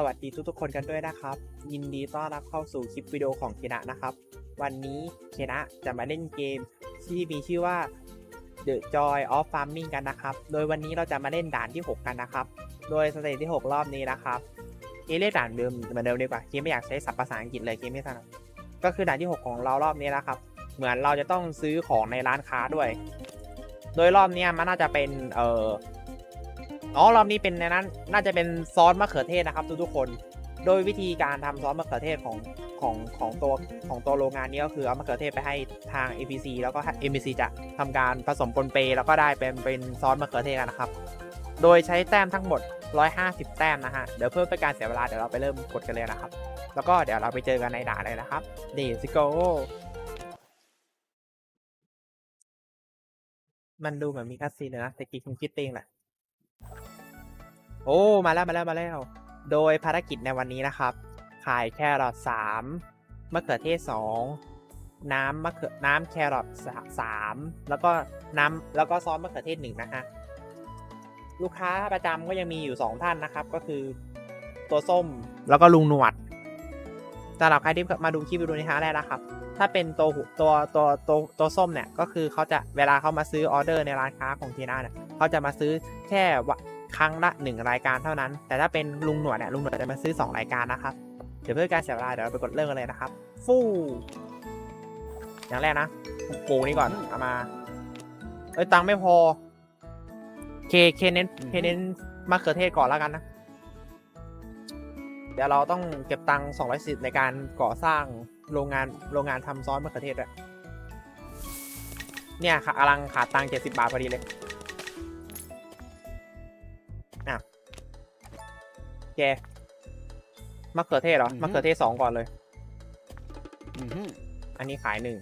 สวัสดีทุกๆคนกันด้วยนะครับ ยินดีต้อนรับเข้าสู่คลิปวิดีโอของเคนะนะครับ วันนี้เคนะจะมาเล่นเกมที่มีชื่อว่า The Joy of Farming กันนะครับ โดยวันนี้เราจะมาเล่นด่านที่ 6 กันนะครับ โดยสเตจที่ 6 รอบนี้นะครับเคเรียกด่านเดิมเหมือนเดิมดีกว่าเคไม่อยากใช้ศัพท์ภาษาอังกฤษเลยเคไม่ถนัดก็คือด่านที่ 6 ของเรารอบนี้นะครับ เหมือนเราจะต้องซื้อของในร้านค้าด้วย โดยรอบนี้มันน่าจะเป็นเอ่อ อ๋อรอบนี้เป็นในนั้น น่าจะเป็นซอสมะเขือเทศนะครับ ทุกๆคน โดยวิธีการทำซอสมะเขือเทศของของของตัวของตัวโรงงานนี้ก็คือเอามะเขือเทศไปให้ทาง APC แล้วก็ APC จะทำการผสมปนเปแล้วก็ได้เป็นเป็นซอสมะเขือเทศกันนะครับ โดยใช้แต้มทั้งหมด 150 แต้มนะฮะ เดี๋ยวเพื่อเป็นการเสียเวลาเดี๋ยวเราไปเริ่มกดกันเลยนะครับ แล้วก็เดี๋ยวเราไปเจอกันในด่านเลยนะครับ Let's go มันดูเหมือนมีคัสซีนเลยนะแต่กิ๊กคงคิดเองแหละ โอ้ มาแล้วมาแล้วมาแล้ว โดยภารกิจในวันนี้นะครับ ขายแครอทสามมะเขือเทศสองน้ำมะเขือน้ำแครอทสามแล้วก็น้ำแล้วก็ซอสมะเขือเทศหนึ่งนะฮะลูกค้าประจำก็ยังมีอยู่สองท่านนะครับ ก็คือตัวส้มแล้วก็ลุงหนวดสำหรับใครที่มาดูคลิปวิดีโอนี้ครั้แรกนะครับ ถ้าเป็นตัวตัวตัวตัวตัวส้มเนี่ยก็คือเขาจะเวลาเขามาซื้อออเดอร์ในร้านค้าของทีน่าเนี่ยเขาจะมาซื้อแค่ ครั้งละหนึ่งรายการเท่านั้น แต่ถ้าเป็นลุงหนวดเนี่ยลุงหนวดจะมาซื้อ 2 รายการนะครับ เดี๋ยวเพื่อการเสียเวลาเดี๋ยวเราไปกดเริ่มกันเลยนะครับ ฟู่อย่างแรกนะปูนี่ก่อนเอามาเอ้ยตังค์ไม่พอ เคเคเน้นเคเน้นมะเขือเทศก่อนแล้วกันนะ เดี๋ยวเราต้องเก็บตังค์210ในการก่อสร้างโรงงานโรงงานทำซอสมะเขือเทศด้วยเนี่ยค่ะกำลังขาดตังค์70บาทพอดีเลย แกมะเขือเทศเหรออือฮึ มะเขือเทศสองก่อนเลย อือฮึอันนี้ขายหนึ่ง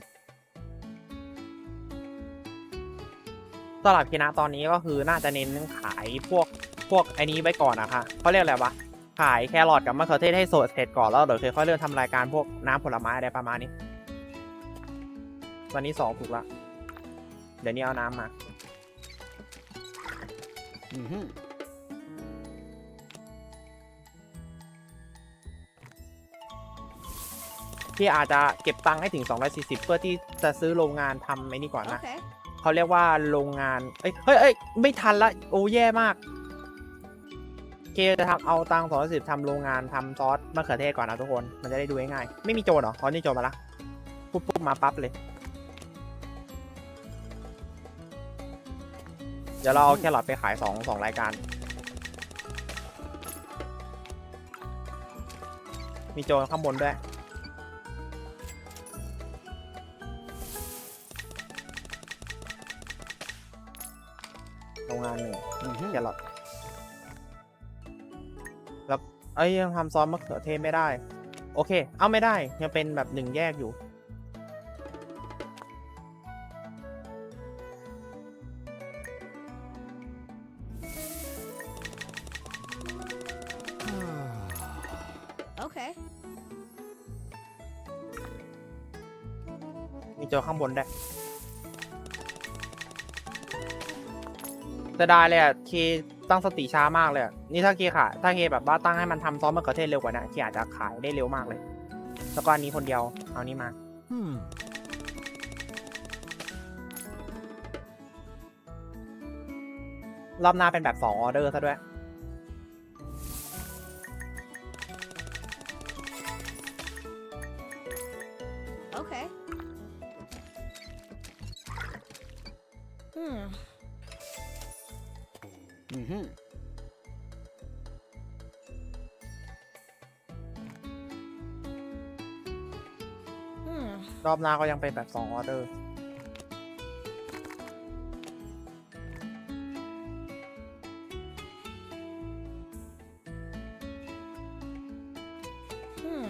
สำหรับคินะตอนนี้ก็คือน่าจะเน้นขายพวกพวกไอ้นี้ไว้ก่อนนะคะเขาเรียกอะไรวะขายแครอทกับมะเขือเทศให้โสดเสร็จก่อนแล้วเดี๋ยวค่อยๆเริ่มทำรายการพวกน้ำผลไม้อะไรประมาณนี้ วันนี้สองถูกละเดี๋ยวนี้เอาน้ำมา อือฮึ ที่อาจจะเก็บตังค์ให้ถึง 240 เพื่อที่จะซื้อโรงงานทำไอ้นี่ก่อนนะ Okay. เขาเรียกว่าโรงงาน เอ้ย เฮ้ยเอ้ยไม่ทันละ โอ้แย่มาก เคจะทำเอาตังค์สองสิบทำโรงงานทำซอสมะเขือเทศก่อนนะทุกคน มันจะได้ดูง่ายๆไม่มีโจรเหรออ๋อนี่โจรมาละ ปุ๊บปุ๊บมาปั๊บเลย เดี๋ยวเราเอาแครอทไปขายสองสองรายการ มีโจรข้างบนด้วย โรงงานหนึ่งอือฮึแครอทแล้วเอ้ยยังทำซอสมะเขือเทศไม่ได้ โอเค เอาไม่ได้ยังเป็นแบบหนึ่งแยกอยู่ Okay. มีโจรข้างบนด้ วยจะได้เลยอะเคตั้งสติช้ามากเลยอะนี่ถ้าเคค่ะถ้าเคแบบว่าตั้งให้มันทำซอสมะเขือเทศเร็วกว่านี้เคอาจจะขายได้เร็วมากเลย แล้วก็อันนี้คนเดียวเอานี้มาอืมรอบหน้าเป็นแบบสองออเดอร์ซะด้วย Okay. Hmm. อือฮึ Hmm. รอบหน้าก็ยังเป็นแบบสองออเดอร์ Hmm.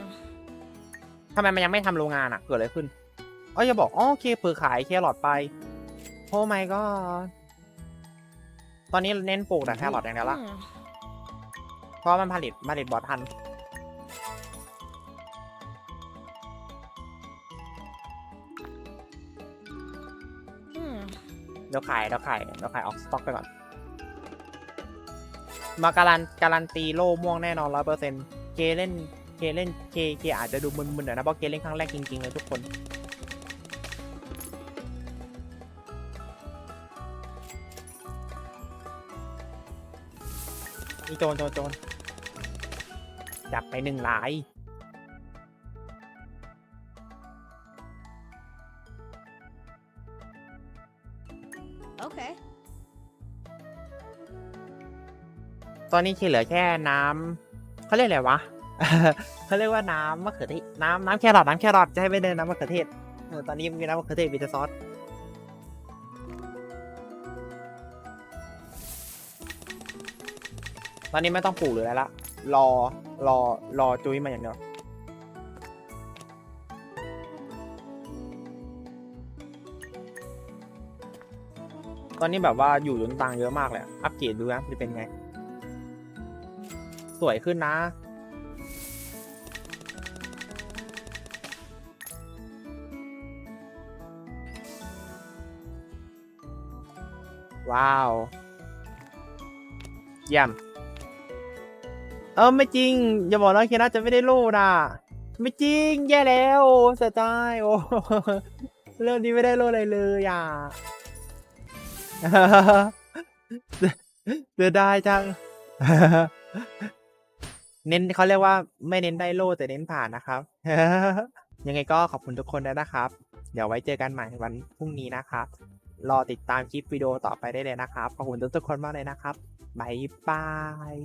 ทำไมมันยังไม่ทำโรงงานอะเกิดอะไรขึ้นอ๋ออย่าบอกอ๋อโอเคเผื่อขายแครอทไป โอ้ไม่ก็ ตอนนี้เน้นปลูกแต่แครอทอย่างเดียวละ Hmm. เพราะมันผลิตผลิตบอทัน Hmm. เดี๋ยวขายเดี๋ยวขายเดี๋ยวขายออกสต็อกไปก่อน มาการันการันตีโล่ม่วงแน่นอนร้อยเปอร์เซ็นต์เคเล่นเคเล่นเคเคอาจจะดูมึนๆหน่อยนะเพราะเคเล่นครั้งแรกจริงๆเลยทุกคน นี่โจรโจรโจรจับไปหนึ่งหลาย Okay. ตอนนี้เคเหลือแค่น้ำเขาเรียกอะไรวะ เขาเรียกว่าน้ำมะเขือเทศน้ำน้ำแครอทน้ำแครอทจะให้ไม่เดินน้ำมะเขือเทศเออตอนนี้มีน้ำมะเขือเทศมีแต่ซอส อนนี้ไม่ต้องปลูกหรืออะไรละ รอ รอ รอจุ้ยมาอย่างเดียว ตอนนี้แบบว่าอยู่จนตังเยอะมากเลยอะอัปเกรดดูนะจะเป็นไง สวยขึ้นนะว้าวเยี่ยม เออไม่จริง อย่าบอกนะเคนน่าจะไม่ได้โล่นะไม่จริง แย่แล้วเสียใจโอ้เรื่องนี้ไม่ได้โล่อะไรเลยอะเสียดายจัง เน้นเขาเรียกว่าไม่เน้นได้โล่แต่เน้นผ่านนะครับ ยังไงก็ขอบคุณทุกคนด้วยนะครับ เดี๋ยวไว้เจอกันใหม่วันพรุ่งนี้นะครับ รอติดตามคลิปวิดีโอต่อไปได้เลยนะครับ ขอบคุณทุกๆคนมากเลยนะครับบายบาย